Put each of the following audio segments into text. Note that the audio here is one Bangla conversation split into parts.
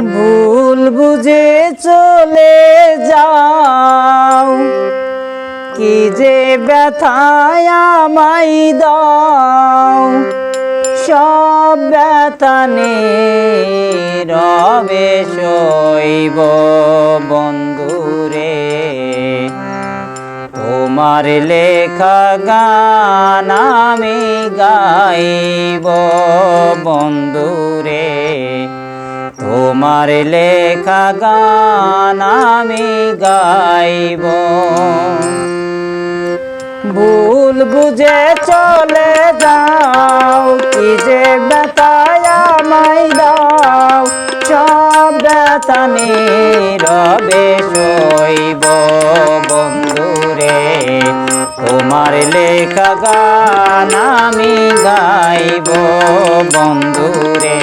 ভুল বুঝে চলে যাও। কি যে ব্যথায় আমায় দাও। সব ব্যথানে রবে শৈব বন্ধুরে। তোমার লেখা গান আমি গাইব বন্ধুরে। তোমার লেখা গান আমি গাইব। ভুল বুঝে চলে যাও, কি যে বেতায় আমায় দাও, সব বেতানি রবে শৈব বন্ধুরে, তোমার লেখা গান আমি গাইব। বন্ধুরে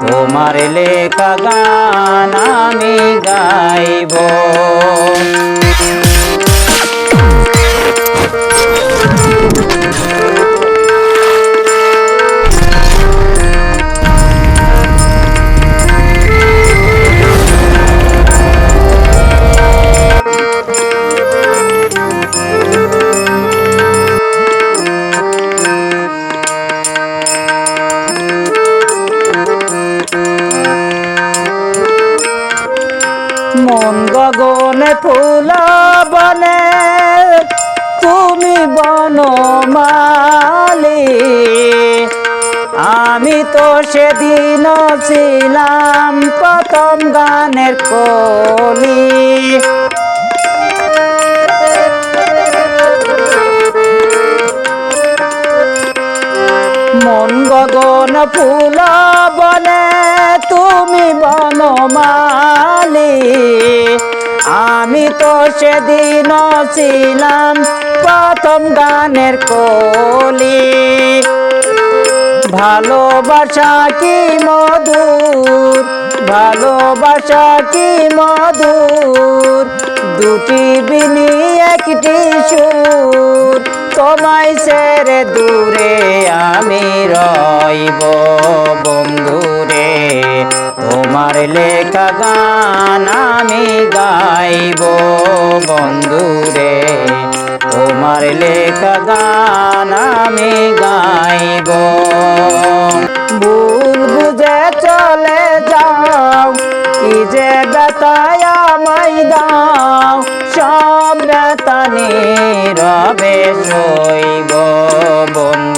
তোমার লেখা গান আমি গাইব। মন গগনে ফুল বনে, তুমি বনমালি আমি তো সেদিন ছিলাম প্রথম গানের কলি। মন গগন ফুল বনে, তুমি বনমালি আমি তো সেদিন ছিলাম প্রথম গানের কলি। ভালোবাসা কি মধুর, ভালোবাসা কি মধুর? দুটি বিনি, একটি সুর। তোমায় সেরে দূরে আমি রইব। লেখা গান আমি গাইব বন্ধুরে তোমার লেখা গান আমি গাইব। ভুল বুঝে চলে যাও, কি যে বেতায় আমায় দাও, সব বেতানি রবে শৈব বন্ধুরে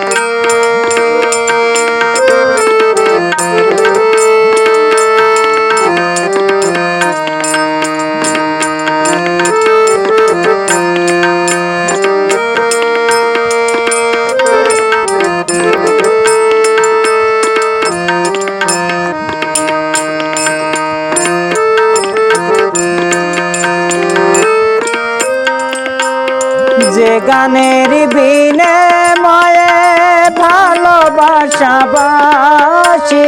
গানের বিনে ময়ে ভালোবাসা বাসি।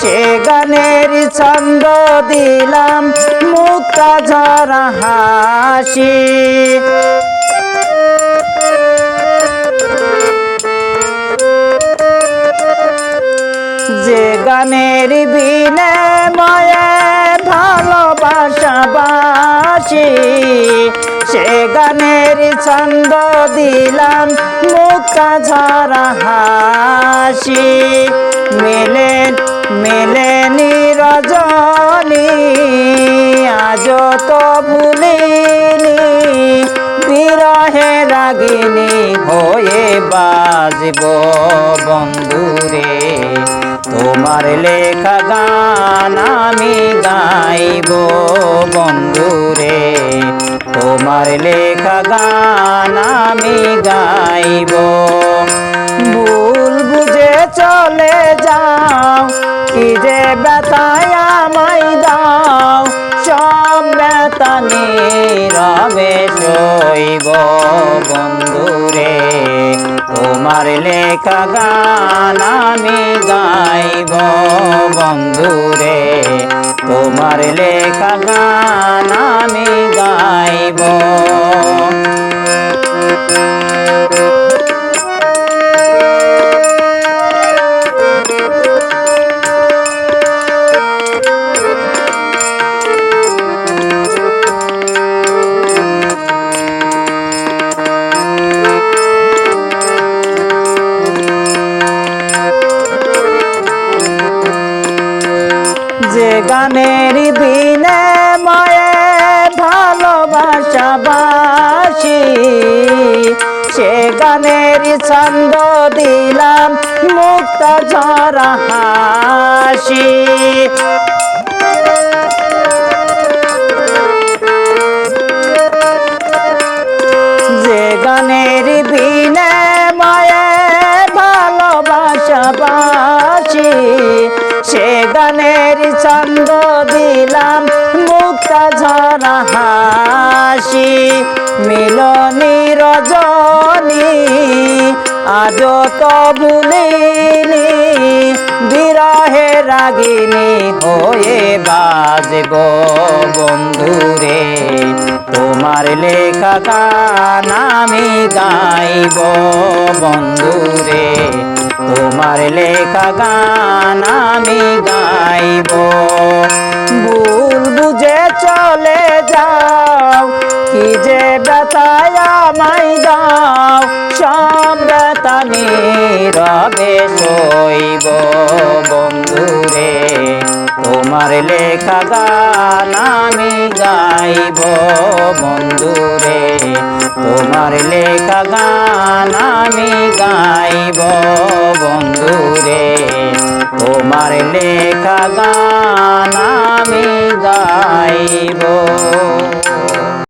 সে গানের ছন্দ দিলাম মুক্তা ঝরা হাসি। যে গানের বিনে ময়ে ভালোবাসা বাসি সে গানের ছন্দ দিলাম, মুক্তা ঝরা হাসি। মেলেন, মেলেনি রজনী আজ তো ভুলিনি। বিরহে রাগিনী হয়ে বাজব বন্ধুরে, তোমার লেখা গান আমি গাইব বন্ধুরে। তোমার লেখা গান আমি গাইব। ভুল বুঝে চলে যাও, কি যে বেতায় আমায় দাও, সব বেতানি রবে শৈব বন্ধুরে, তোমার লেখা গান আমি গাইব। বন্ধুরে তোমার লেখা গান আমি গাইব। যে ছন্দ দিলাম, মুক্ত ঝরা হাসি। যে গানের বিনে মায়ে ভালোবাসা বাসি, সে গানের ছন্দ দিলাম, মুক্ত ঝরা হাসি। আজ তো ভুলিনি, বিরহে রাগিনী হয়ে বাজব বন্ধুরে। তোমার লেখা গান আমি গাইব বন্ধুরে। তোমার লেখা গান আমি গাইব। ভুল বুঝে চলে যাও, কি যে ব্যথায় আমায় দাও। নীরবে সইব বন্ধুরে, তোমার লেখা গান আমি গাইব বন্ধুরে, তোমার লেখা গান আমি গাইব বন্ধুরে, তোমার লেখা গান আমি গাইব।